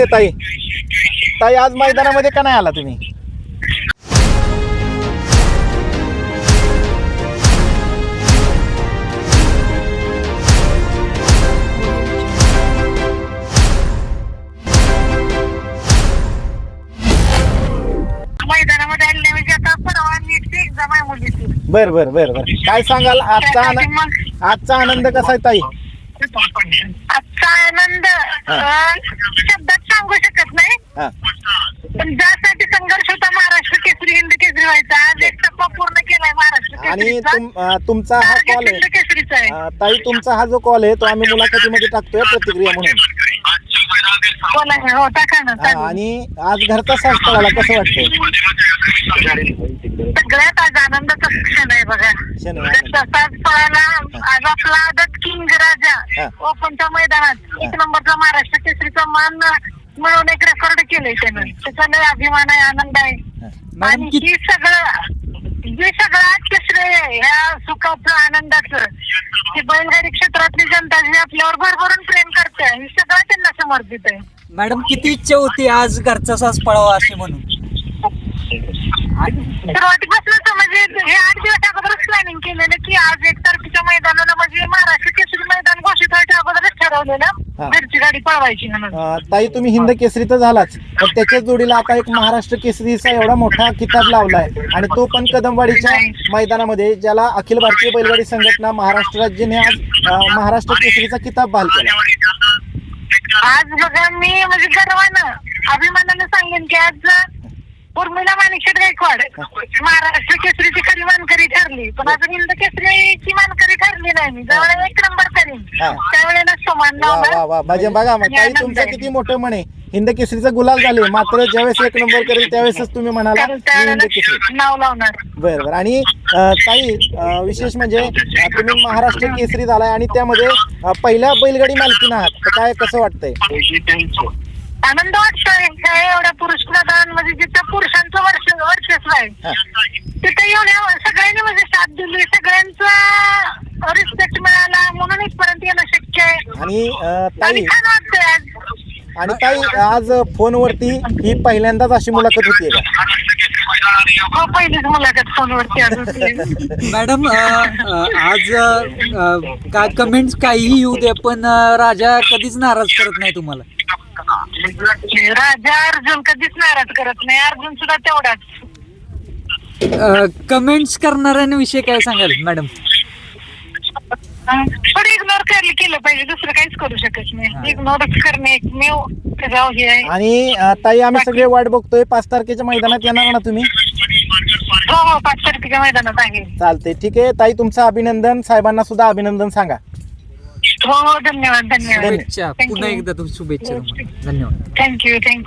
नमस्ते ताई. ताई आज मैदानामध्ये का नाही आला तुम्ही? मैदानामध्ये आले म्हणजे आता परवा नीटची एक्झाम आहे मुलीची. बर बर बर बर. काय सांगाल? आजचा आनंद आजचा आनंद कसा आहे ताई? आजचा आनंद अं, शब्दात सांगू शकत नाही. हा. पण ज्यासाठी संघर्ष होता महाराष्ट्र केसरी हिंद केसरी व्हायचा आज एक टप्पा पूर्ण केलाय महाराष्ट्र आणि केसरीचा. तुम अं, तुमचा हा कॉल हिंद केसरीचा आहे. आहे अं, ताई तुमचा हा जो कॉल आहे तो आम्ही मुलाखतीमध्ये टाकतोय प्रतिक्रिया म्हणून. बोला हो टाका ना हा, चालेल. आणि आज घरचा साज पळाला कसं वाटतंय? सगळ्यात आज आनंदाचा क्षण आहे बघा. क्षण आहे, आनंद. तसाच पळाला आज आपला आदत किंग हा. राजा ओपनच्या मैदानात एक नंबरचा महाराष्ट्र केसरीचा मान मिळवून एक रेकॉर्ड केलंय त्यानं. त्याचा लय अभिमान आहे आनंद आहे. आणि ही सगळं जे सगळं आजचं श्रेय आहे, ह्या सुखाचं आनंदाचं. की बैलगाडी क्षेत्रातली जनता जी आपल्यावर भरभरून प्रेम करते हे सगळं त्यांना समर्पित आहे. मॅडम किती इच्छा होती आज घरचा साज पळावा असे म्हणून? सुरुवातीपासूनच म्हणजे हे आठ दिवस अगोदरच प्लॅनिंग केलेलं की आज एक तारखेच्या मैदानाला म्हणजे महाराष्ट्र केसरी मैदान घोषित व्हायच्या अगोदरच. ठरवलेलं. घरची गाडी पळवायची म्हणून. अं, ताई तुम्ही हिंद केसरी तर झालाच पण त्याच्याच जोडीला आता एक महाराष्ट्र केसरीचा एवढा मोठा किताब लावलाय आणि तो पण कदमवाडीच्या मैदानामध्ये ज्याला अखिल भारतीय बैलगाडी संघटना महाराष्ट्र राज्याने आज अं, महाराष्ट्र केसरीचा किताब बहाल केला. आज बघा मी म्हणजे गर्वानं अभिमानानं सांगेन की आज उर्मिला माणिकशेट गायकवाड. महाराष्ट्र केसरीची खरी मानकरी ठरली. पण अजून हिंद केसरीची मानकरी ठरली नाही. मी ज्यावेळेला एक नंबर करीन हा. त्यावेळेला समान वा वा वा. म्हणजे बघा मग ताई तुमचं किती मोठं म्हणे. हिंद केसरीचा गुलाल झाले. मात्र ज्यावेळेस एक नंबर करेल त्यावेळेसच तुम्ही म्हणाला मी हिंद केसरी. त्यावेळेला नाव लावणार. बरं बरं. आणि अं, ताई अं, विशेष म्हणजे अं, तुम्ही महाराष्ट्र केसरी झालाय आणि त्यामध्ये अं, पहिल्या बैलगाडी मालकीन आहात. तर काय कसं वाटतंय? आनंद वाटतोय ह्या एवढ्या पुरुष प्रधान म्हणजे जिथं पुरुषांचं वर्ष वर्चस्व आहे हा. तिथे एवढ्या सगळ्यांनी म्हणजे साथ दिली. सगळ्यांचा रिस्पेक्ट मिळाला म्हणून इथपर्यंत येणं शक्य आहे. आणि अं, आणि ताई छान वाटतंय आज. आणि ताई आज फोनवरती ही पहिल्यांदाच अशी मुलाखत होतीये का? हो पहिलीच मुलाखत फोनवरती आज होती. मॅडम अ, अ, आज अ, काय कमेंट्स काहीही येऊ दे पण अ, राजा कधीच नाराज करत नाही तुम्हाला. राजा अर्जुन कधीच नाराज करत नाही. अर्जुन सुद्धा तेवढाच. कमेंट्स करणाऱ्यांविषयी काय सांगाल मॅडम पण इग्नोर केलं पाहिजे दुसरं काहीच करू शकत नाही. इग्नोरच करणे एकमेव त्याचा हे आहे. आणि अं, ताई आम्ही सगळे वाट बघतोय. पाच तारखेच्या मैदानात येणार ना तुम्ही? हो हो पाच तारखेच्या मैदानात आहे. चालते ठीक आहे. ताई तुमचं अभिनंदन. साहेबांना सुद्धा अभिनंदन सांगा. हो धन्यवाद धन्यवाद शुभेच्छा पुन्हा. एकदा तुम्ही शुभेच्छा. धन्यवाद थँक्यू थँक्यू